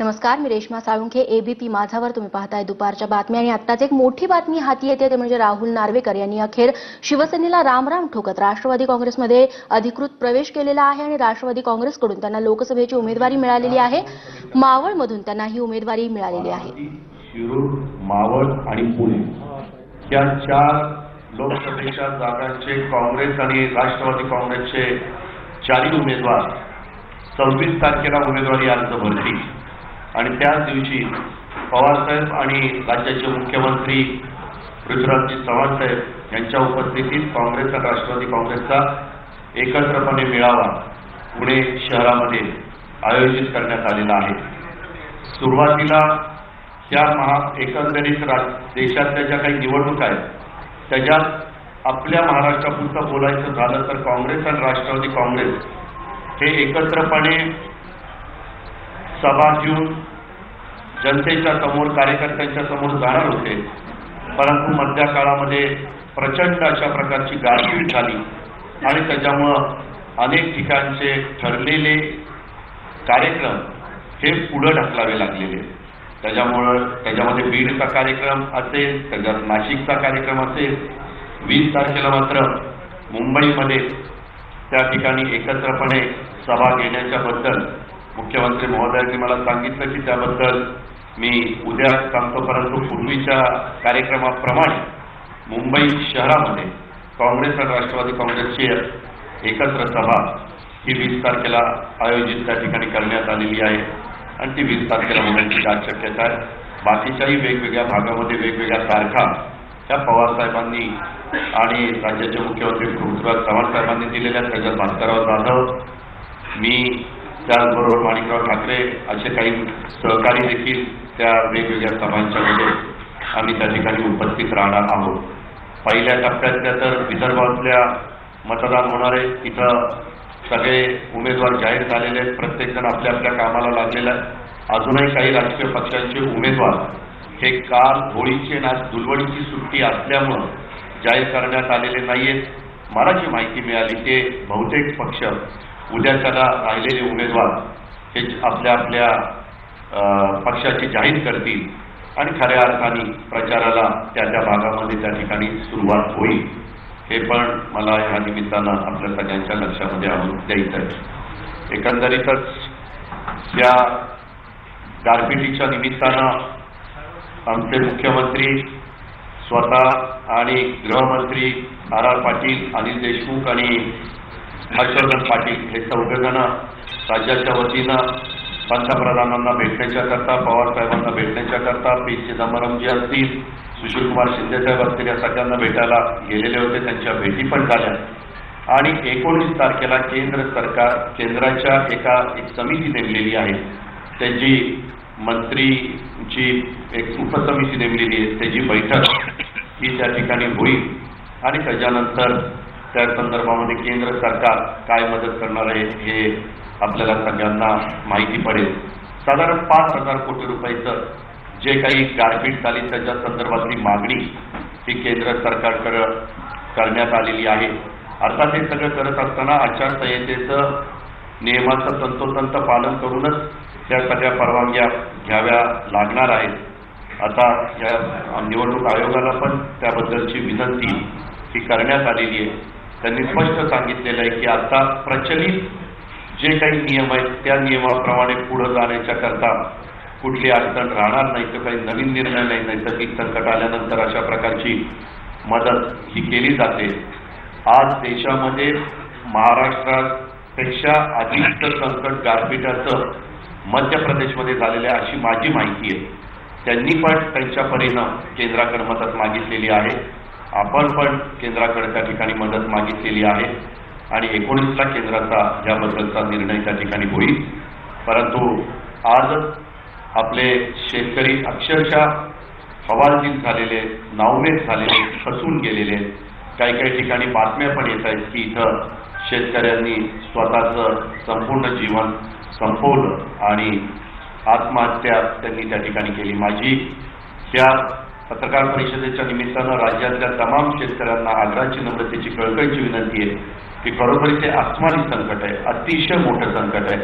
नमस्कार मी रेश्मा साळुंखे एबीपी माझावर. तुम्ही पाहताय दुपारच्या बातम्या आणि आत्ताच एक मोठी बातमी हाती येते ते म्हणजे राहुल नार्वेकर यांनी अखेर शिवसेनेला रामराम ठोकत राष्ट्रवादी काँग्रेसमध्ये अधिकृत प्रवेश केलेला आहे आणि राष्ट्रवादी काँग्रेसकडून त्यांना लोकसभेची उमेदवारी मिळालेली आहे. मावळमधून त्यांना ही उमेदवारी मिळालेली आहे. शिरूर मावळ आणि पुणे या चार लोकसभेच्या जागांचे काँग्रेस आणि राष्ट्रवादी काँग्रेसचे चारही उमेदवार सव्वीस तारखेला उमेदवारी अर्ज भरतील. आणि त्याच दिवशी पवारसाहेब आणि राज्याचे मुख्यमंत्री पृथ्वीराजजी चव्हाणसाहेब यांच्या उपस्थितीत काँग्रेस आणि राष्ट्रवादी काँग्रेसचा एकत्रपणे मेळावा पुणे शहरामध्ये आयोजित करण्यात आलेला आहे. सुरुवातीला या महा एकंदरीत रा देशातल्या ज्या काही निवडणूक आहेत त्याच्यात आपल्या महाराष्ट्रापुरतं बोलायचं झालं तर काँग्रेस आणि राष्ट्रवादी काँग्रेस हे एकत्रपणे सभा घेऊन जनतेच्या समोर कार्यकर्त्यांच्या समोर जाणार होते. परंतु मधल्या काळामध्ये प्रचंड अशा प्रकारची गारपीट झाली आणि त्याच्यामुळं अनेक ठिकाणचे ठरलेले कार्यक्रम हे पुढं ढकलावे लागलेले. त्याच्यामुळं त्याच्यामध्ये बीडचा कार्यक्रम असेल त्याच्यात नाशिकचा कार्यक्रम असेल वीस तारखेला मात्र मुंबईमध्ये त्या ठिकाणी एकत्रपणे सभा घेण्याच्याबद्दल मुख्यमंत्री महोदयांनी मला सांगितलं की त्याबद्दल मी उद्या सांगतो परंतु पूर्वीच्या कार्यक्रमाप्रमाणे मुंबई शहरामध्ये काँग्रेस आणि राष्ट्रवादी काँग्रेसची एकत्र सभा ही वीस तारखेला आयोजित त्या ठिकाणी करण्यात आलेली आहे आणि ती वीस तारखेला होण्याची दाट शक्यता आहे बाकीच्याही वेगवेगळ्या भागामध्ये वेगवेगळ्या तारखा त्या पवारसाहेबांनी आणि राज्याचे मुख्यमंत्री पृथ्वीराज चव्हाण साहेबांनी दिलेल्या आहेत. त्याच्यात भास्करराव जाधव मी त्याचबरोबर माणिकराव ठाकरे असे काही सहकारी देखील त्या वेगवेगळ्या सभांच्यामध्ये आम्ही त्या ठिकाणी उपस्थित राहणार आहोत. पहिल्या टप्प्यातल्या तर विदर्भातल्या मतदान होणार आहे तिथं सगळे उमेदवार जाहीर झालेले आहेत. प्रत्येकजण आपल्या आपल्या कामाला लागलेला आहे. अजूनही काही राजकीय पक्षांचे उमेदवार हे काल होळीचे आणि आज सुट्टी असल्यामुळं जाहीर करण्यात आलेले नाहीयेत. मला जी माहिती मिळाली ते बहुतेक पक्ष उद्या त्याला राहिलेले उमेदवार हे आपल्या आपल्या पक्षाची जाहीर करतील आणि खऱ्या अर्थाने प्रचाराला त्या त्या भागामध्ये त्या ठिकाणी सुरुवात होईल. हे पण मला या निमित्तानं आपल्या सगळ्यांच्या लक्षामध्ये आणून द्यायचं आहे. एकंदरीतच या गारपिटीच्या निमित्तानं आमचे मुख्यमंत्री स्वतः आणि गृहमंत्री आर आर पाटील अनिल देशमुख आणि हर्षवर्धन पाटील हे चौघजण राज्याच्या वतीनं पंतप्रधानांना भेटण्याच्या करता पवार साहेबांना भेटण्याच्या करता पी. चिदंबरमजी असतील सुशीलकुमार शिंदेसाहेब असतील या सगळ्यांना भेटायला गेलेले होते. त्यांच्या भेटी पण झाल्या. आणि एकोणीस तारखेला केंद्र सरकार केंद्राच्या एका एक समिती नेमलेली आहे. त्यांची मंत्रीची एक उपसमिती नेमलेली आहे. त्याची बैठक ही त्या ठिकाणी होईल. आणि त्याच्यानंतर त्या संदर्भामध्ये केंद्र सरकार काय मदत करणार आहे हे आपल्याला सगळ्यांना माहिती पडेल. साधारण पाच हजार कोटी रुपयाचं जे काही गारपीट झाली त्याच्या संदर्भातली मागणी ही केंद्र सरकारकडे करण्यात आलेली आहे. अर्थात हे सगळं करत असताना आचारसंहितेचं नियमाचं तंतोतंत पालन करूनच त्या सगळ्या परवानग्या घ्याव्या लागणार आहेत. आता या निवडणूक आयोगाला पण त्याबद्दलची विनंती ही करण्यात आलेली आहे. त्यांनी स्पष्ट सांगितलेलं आहे की आता प्रचलित जे काही नियम आहेत त्या नियमाप्रमाणे पुढं जाण्याच्या करता कुठली अडचण राहणार नाही तर काही नवीन निर्णय नाही नैसर्गिक संकट आल्यानंतर अशा प्रकारची मदत ही केली जाते. आज देशामध्ये महाराष्ट्रापेक्षा अधिकचं संकट गारपीटाचं मध्य प्रदेशमध्ये झालेलं आहे अशी माझी माहिती आहे. त्यांनी पण त्यांच्या परीनं केंद्राकडे मदत मागितलेली आहे. आपण पण केंद्राकडे त्या ठिकाणी मदत मागितलेली आहे आणि एकोणीसला केंद्राचा याबद्दलचा निर्णय त्या ठिकाणी होईल. परंतु आज आपले शेतकरी अक्षरशः हवालदिल झालेले नावमेद झालेले फसून गेलेले काही काही ठिकाणी बातम्या पण येत आहेत की इथं शेतकऱ्यांनी स्वतःचं संपूर्ण जीवन संपवलं आणि आत्महत्या त्यांनी त्या ठिकाणी केली. माझी त्या पत्रकार परिषदेच्या निमित्तानं राज्यातल्या तमाम शेतकऱ्यांना आग्रहाची नम्रतेची कळकळीची विनंती आहे की खरोखरीचे ते संकट आहे अतिशय मोठं संकट आहे.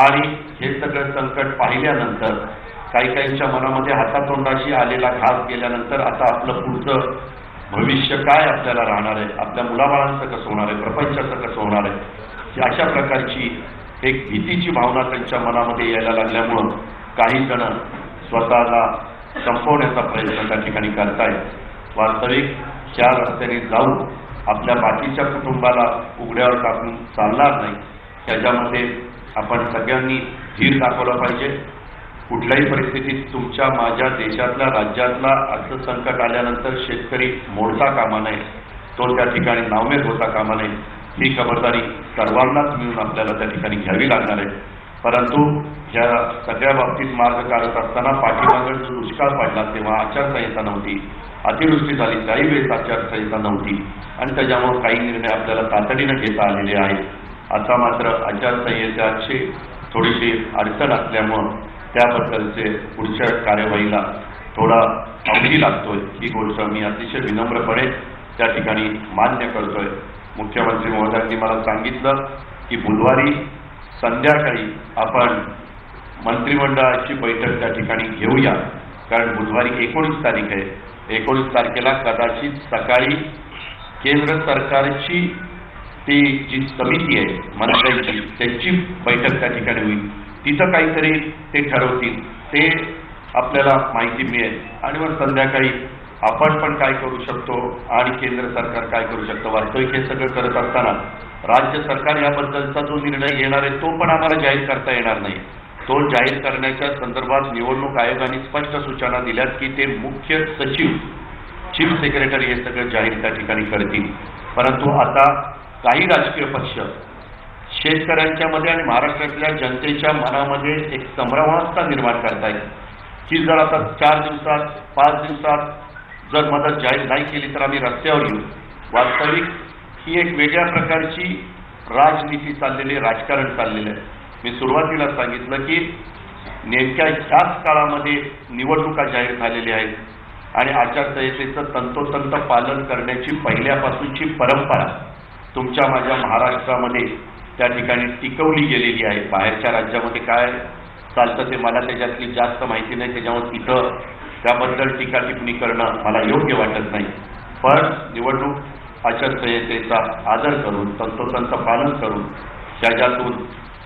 आणि हे सगळं संकट पाहिल्यानंतर काही काहींच्या मनामध्ये हातातोंडाशी आलेला घास गेल्यानंतर आता आपलं पुढचं भविष्य काय आपल्याला राहणार आहे? आपल्या मुलाबाळांचं कसं होणार आहे? प्रपंचाचं कसं होणार आहे? अशा प्रकारची एक भीतीची भावना त्यांच्या मनामध्ये यायला लागल्यामुळं काही जण स्वतःला संपवण्याचा प्रयत्न त्या ठिकाणी करतायत. वास्तविक त्या रस्त्याने जाऊन आपल्या बाकीच्या कुटुंबाला उघड्यावर टाकून चालणार नाही. त्याच्यामध्ये आपण सगळ्यांनी धीर दाखवला पाहिजे. कुठल्याही परिस्थितीत तुमच्या माझ्या देशातल्या राज्यातला असं संकट आल्यानंतर शेतकरी मोडता कामा नये. तो त्या ठिकाणी नावमेद होता कामा नये. ही खबरदारी सर्वांनाच मिळून आपल्याला त्या ठिकाणी घ्यावी लागणार आहे. परंतु ज्या सगळ्या बाबतीत मार्ग काढत असताना पाठीमागं दुष्काळ पडला तेव्हा आचारसंहिता नव्हती. अतिवृष्टी झाली काही वेळेस आचारसंहिता नव्हती. आणि त्याच्यामुळे काही निर्णय आपल्याला तातडीनं घेता आलेले आहेत. आता मात्र आचारसंहितेची थोडीशी अडचण असल्यामुळं त्याबद्दलचे पुढच्या कार्यवाहीला थोडा अवधी लागतोय. ही गोष्ट मी अतिशय विनम्रपणे त्या ठिकाणी मान्य करतोय. मुख्यमंत्री महोदयांनी मला सांगितलं की बुधवारी संध्याकाळी आपण मंत्रिमंडळाची बैठक त्या ठिकाणी घेऊया. कारण बुधवारी एकोणीस तारीख आहे. एकोणीस तारखेला कदाचित सकाळी केंद्र सरकारची ती जी समिती आहे मंत्र्यांची त्यांची बैठक त्या ठिकाणी होईल. तिथं काहीतरी ते ठरवतील. ते आपल्याला माहिती मिळेल. आणि मग संध्याकाळी आपण पण काय करू शकतो आणि केंद्र सरकार काय करू शकतो? वास्तविक हे सगळं करत असताना राज्य सरकार याबद्दलचा जो निर्णय घेणार आहे तो पण आम्हाला जाहीर करता येणार नाही. तो जाहीर करण्याच्या संदर्भात निवडणूक आयोगाने स्पष्ट सूचना दिल्यात की ते मुख्य सचिव चीफ सेक्रेटरी हे सगळं जाहीर त्या ठिकाणी करतील. परंतु आता काही राजकीय पक्ष शेतकऱ्यांच्या मध्ये आणि महाराष्ट्रातल्या जनतेच्या मनामध्ये एक संभ्रमावस्था निर्माण करतायत. की जर आता चार दिवसात पाच दिवसात जर मदत जाहीर नाही केली तर आम्ही रस्त्यावर येऊ. वास्तविक ही एक वेगळ्या प्रकारची राजनीती चाललेली राजकारण चाललेलं आहे. मी सुरुवातीला सांगितलं की नेमक्या ह्याच काळामध्ये निवडणुका जाहीर झालेल्या आहेत आणि आचारसंहितेचं तंतोतंत पालन करण्याची पहिल्यापासूनची परंपरा तुमच्या माझ्या महाराष्ट्रामध्ये त्या ठिकाणी टिकवली गेलेली आहे. बाहेरच्या राज्यामध्ये काय चालतं ते मला त्याच्यातली जास्त माहिती नाही. त्याच्यामुळे तिथं त्याबद्दल टीका टिप्पणी करणं मला योग्य वाटत नाही. पण निवडणूक आचारसंहितेचा आदर करून तंतोतंत पालन करून त्याच्यातून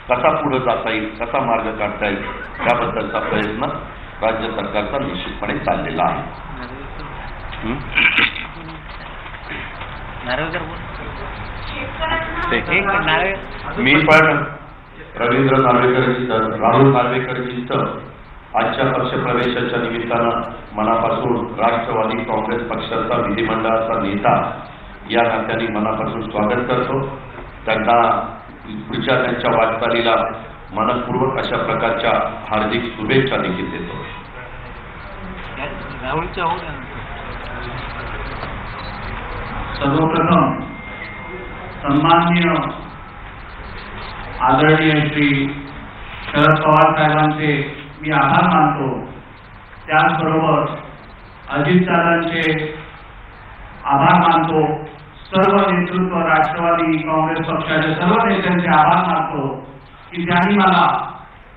कसा पुढे जाता येईल कसा मार्ग काढता येईल याबद्दलचा प्रयत्न राज्य सरकारचा निश्चितपणे चाललेला आहे. हं? मी पण रवींद्र नार्वेकरजीचं राहुल नार्वेकरजीचं आजच्या पक्षप्रवेशाच्या निमित्तानं मनापासून राष्ट्रवादी काँग्रेस पक्षाचा विधिमंडळाचा नेता या नात्याने मनापासून स्वागत करतो. त्यांना पुढच्या त्यांच्या वाटचालीला मनपूर्वक अशा प्रकारच्या हार्दिक शुभेच्छा देखील देतो. सर्वप्रथम सन्माननीय आदरणीय श्री शरद पवार साहेबांचे मी आभार मानतो. त्याचबरोबर अजितदादांचे आभार मानतो. सर्व नेतृत्व राष्ट्रवादी काँग्रेस पक्षाचे सर्व नेत्यांचे आभार मानतो की त्यांनी मला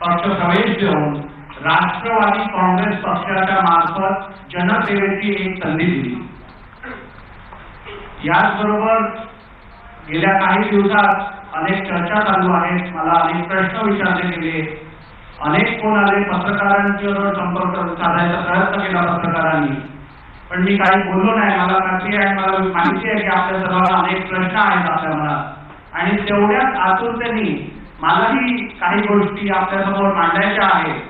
पक्ष प्रवेश देऊन राष्ट्रवादी काँग्रेस पक्षाच्या मार्फत जनसेवेची एक संधी दिली. याचबरोबर गेल्या काही दिवसात अनेक चर्चा चालू आहेत. मला अनेक प्रश्न विचारले गेले. अनेक फोन आले पत्रकारांच्यावर संपर्क साधायचा प्रयत्न केला पत्रकारांनी. पण मी काही बोललो नाही. मला खात्री आहे मला माहिती आहे की आपल्या सर्वांना अनेक प्रश्न आहेत आपल्या मनात. आणि तेवढ्याच आतुरतेने मलाही काही गोष्टी आपल्यासमोर मांडायच्या आहेत.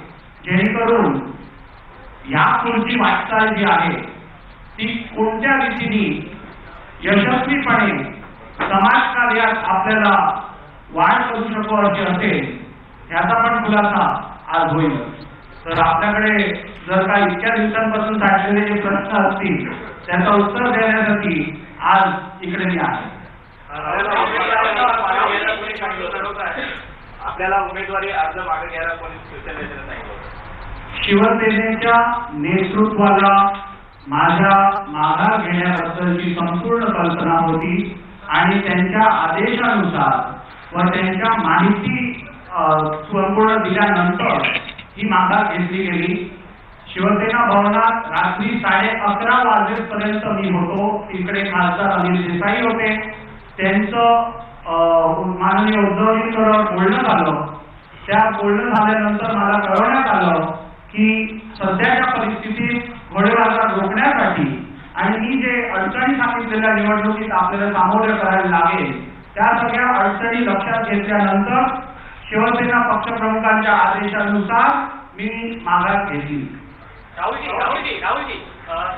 जेणेकरून या पुढची वाटचाल जी आहे ती कोणत्या रीतीने यशस्वीपणे समाजकार्यात आपल्याला वाढ करू शकू अशी असेल याचा पण खुलासा आज होईल तर आपल्याकडे जर का इतक्या दिवसांपासून साठलेले जे प्रश्न असतील त्याचं उत्तर देण्यासाठी आज इकडे मी आहे. आपल्याला उमेदवारी अर्ज मागे घ्यायला कोणी शिवसेनेच्या नेतृत्वाला माझ्या माघार घेण्याबद्दलची संपूर्ण कल्पना होती आणि त्यांच्या आदेशानुसार व त्यांच्या माहिती संपूर्ण दिल्यानंतर ही मागा घेतली गेली. शिवसेना भवनात रात्री साडे अकरा वाजेपर्यंत मी होतो. तिकडे खासदार अनिल देसाई होते. त्यांचं अ, माननीय उद्धवजींबरोबर बोलणं झालं. त्या बोलणं झाल्यानंतर मला कळवण्यात आलं की सध्याच्या परिस्थितीत घोडेबाजार रोखण्यासाठी आणि मी जे अडचणी सांगितलेल्या निवडणुकीत आपल्याला सामोरे करायला लागेल त्या सगळ्या अडचणी लक्षात घेतल्यानंतर शिवसेना पक्षप्रमुखांच्या आदेशानुसार मी माघार घेतली. राहुलजी राहुलजी राहुलजी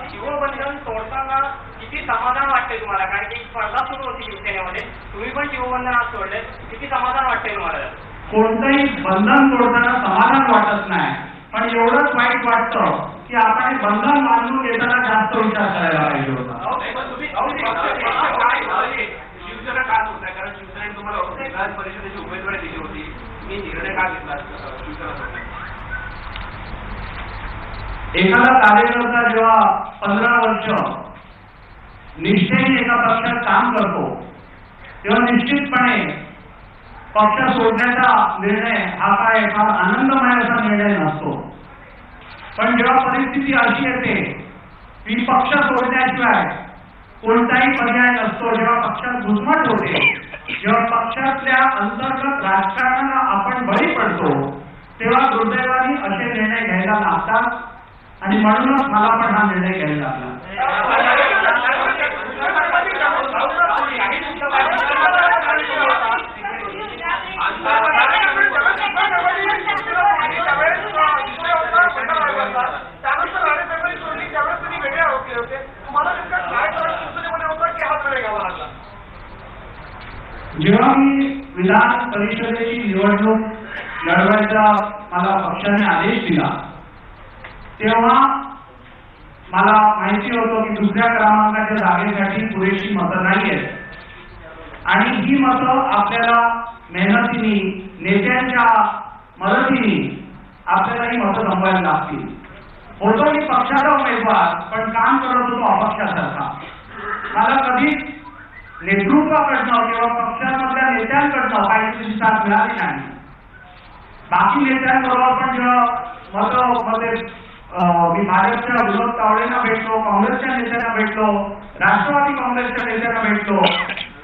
शिवबंधन सोडताना किती समाधान वाटतंय तुम्हाला? कारण की स्पर्धा सुरू होती शिवसेनेमध्ये. तुम्ही पण शिवबंधन आज सोडले. किती समाधान वाटतंय तुम्हाला? कोणतंही बंधन तोडताना समाधान वाटत नाही. पण एवढंच वाईट वाटतं की आपण हे बंधन बांधून घेताना जास्त विचार करायला पाहिजे होता. काय- शिवसेना का सोडताय कारण शिवसेनेने तुम्हाला विधान परिषदेची उमेदवारी दिली होती. मी निर्णय का घेतला एखादा कार्यकर्ता जेव्हा पंधरा वर्ष निष्ठेने एका पक्षात काम करतो तेव्हा निश्चितपणे पक्ष सोडण्याचा निर्णय हा काय फार आनंदमय असा निर्णय नसतो. पण जेव्हा परिस्थिती अशी येते की पक्ष सोडण्याशिवाय कोणताही पर्याय नसतो जेव्हा पक्षात घुसमट होते जेव्हा पक्षातल्या अंतर्गत राजकारणाला आपण बळी पडतो तेव्हा दुर्दैवाने असे निर्णय घ्यायला लागतात. आणि म्हणूनच मला पण हा निर्णय घ्यायला लागला. परिषदेची निवडणूक लढवायचा मला पक्षाने आदेश दिला. तेव्हा मला माहिती होतं की दुसऱ्या क्रमांकाच्या जागेसाठी पुरेशी मतं नाही आहेत आणि ही मतं आपल्याला मेहनतीने नेत्यांच्या मदतीने आपल्याला ही मतं जमवायला लागतील. होतो मी पक्षाचा उमेदवार पण काम करत होतो अपक्षासारखा. मला कधीच नेतृत्वाकडनं किंवा पक्षामधल्या नेत्यांकडनं काही साथ मिळाली नाही. बाकी नेत्यांबरोबर पण जेव्हा मत मध्ये मी भाजपच्या विनोद तावडेंना भेटलो काँग्रेसच्या नेत्यांना भेटलो राष्ट्रवादी काँग्रेसच्या नेत्यांना भेटलो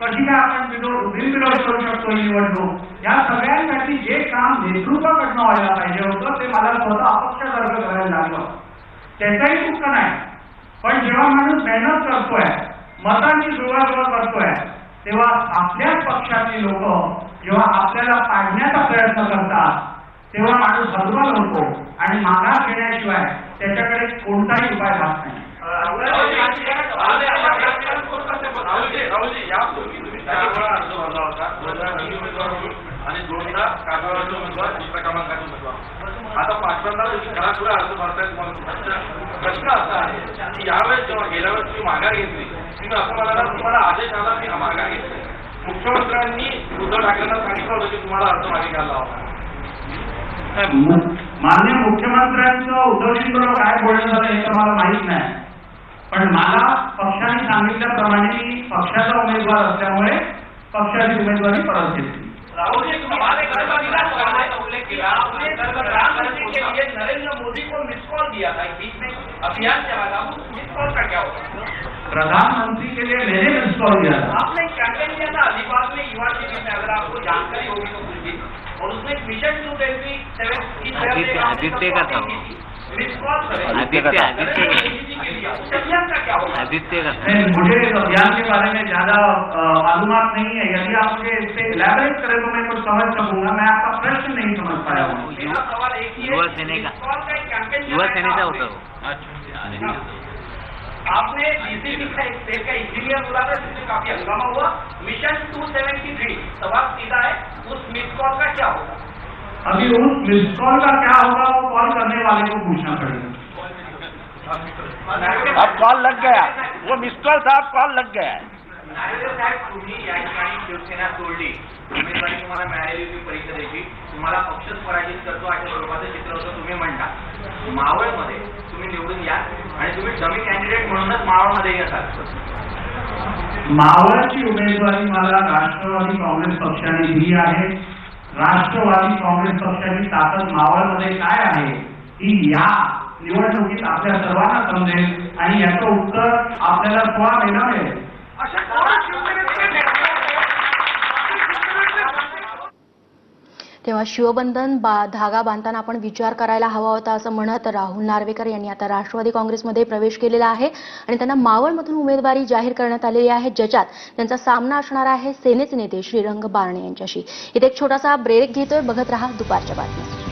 कशी काय आपण विरोध बिनविरोध करू शकतो ही निवडणूक? या सगळ्यांसाठी जे काम नेतृत्वाकडनं व्हायला पाहिजे होतं ते मला स्वतः अपक्षासारखं करायला लागलं. त्याचाही दुःख नाही. पण जेव्हा माणूस मेहनत करतोय मतांची जुळवाजुळव करतोय तेव्हा आपल्याच पक्षातली लोक जेव्हा आपल्याला पाडण्याचा प्रयत्न करतात तेव्हा माणूस हलवाल होतो आणि माघार घेण्याशिवाय त्याच्याकडे कोणताही उपाय राहत नाही. आणि दोनदा कागदावरचे उमेदवार दुसऱ्या क्रमांकाचे उमेदवार आता पाचव्यांदा तुम्ही घरापुढे अर्ज भरताय तुम्हाला प्रश्न असा आहे की यावेळेस जेव्हा गेल्या वेळेस तुम्ही माघार घेतली तुम्ही असं म्हणाला तुम्हाला आदेश आला मी माघार घेतली. मुख्यमंत्र्यांनी उद्धव ठाकरेंना सांगितलं होतं की तुम्हाला अर्ज मागे घ्यायला हवा. मान्य मुख्यमंत्र्यांचं उद्धवजींबरोबर काय बोलणं झालं हे तर मला माहीत नाही. पण मला पक्षाने सांगितल्याप्रमाणे मी पक्षाचा उमेदवार असल्यामुळे पक्षाची उमेदवारी परत घेतली राहुल एक असा दिला कामाचा उल्लेख केला आपने प्रधानमंत्री के लिए नरेंद्र मोदी को मिस कॉल दिया था बीच में अभियान चला था मिस कॉल का क्या होगा? प्रधानमंत्री के लिए मैंने मिस कॉल दिया था। आपने एक कैंपेन किया था अलीबाग में युवा शिविर में अगर आपको जानकारी होगी तो पूछिए और उसमें एक मिशन टू ट्वेंटी सेवन की आदित्य का था। की आदित्य का के का आदित्य मुझे इस अभियान के बारे में ज़्यादा मालूम नहीं है। यदि आप मुझे इस पे इलेबोरेट करें तो मैं कुछ समझ सकूँगा। मैं आपका प्रश्न नहीं समझ पाया हूँ। सवाल एक ही युवा सेने का- का युवा चलाया सेनेचा था होता आपने। तो आपने डीसीपी का एक स्टेट का इंजीनियर बोला था जिसमें काफ़ी हंगामा हुआ। मिशन 273 सवाल सीधा है उस मिस कॉल का क्या होगा? अभी उस मिस कॉल का क्या होगा वो कॉल करने वाले को पूछना पड़ेगा। अब कॉल लग गया। वो मिस कॉल था अब कॉल लग गया साहेब तुम्ही या ठिकाणी शिवसेना सोडली उमेदवारी तुम्हाला मिळालेली होती परिषदेची तुम्हाला पक्षच पराजित करतो अशा स्वरूपाचं चित्र होतं तुम्ही म्हणता. मावळमध्ये तुम्ही निवडून या आणि तुम्ही डमी कॅन्डिडेट म्हणूनच मावळमध्ये येतात. मावळची उमेदवारी मला राष्ट्रवादी काँग्रेस पक्षाने दिली आहे. राष्ट्रवादी काँग्रेस पक्षाची ताकद मावळमध्ये काय आहे ही या निवडणुकीत आपल्या सर्वांना समजेल आणि याचं उत्तर आपल्याला सोळा महिना मिळेल अशा कोणा शिवसेनेचे तेव्हा शिवबंधन बा धागा बांधताना आपण विचार करायला हवा होता असं म्हणत राहुल नार्वेकर यांनी आता राष्ट्रवादी काँग्रेसमध्ये प्रवेश केलेला आहे. आणि त्यांना मावळमधून उमेदवारी जाहीर करण्यात आलेली आहे ज्याच्यात त्यांचा सामना असणार आहे सेनेचे नेते श्रीरंग बारणे यांच्याशी. इथे एक छोटासा ब्रेक घेतोय बघत रहा दुपारच्या बातम्या.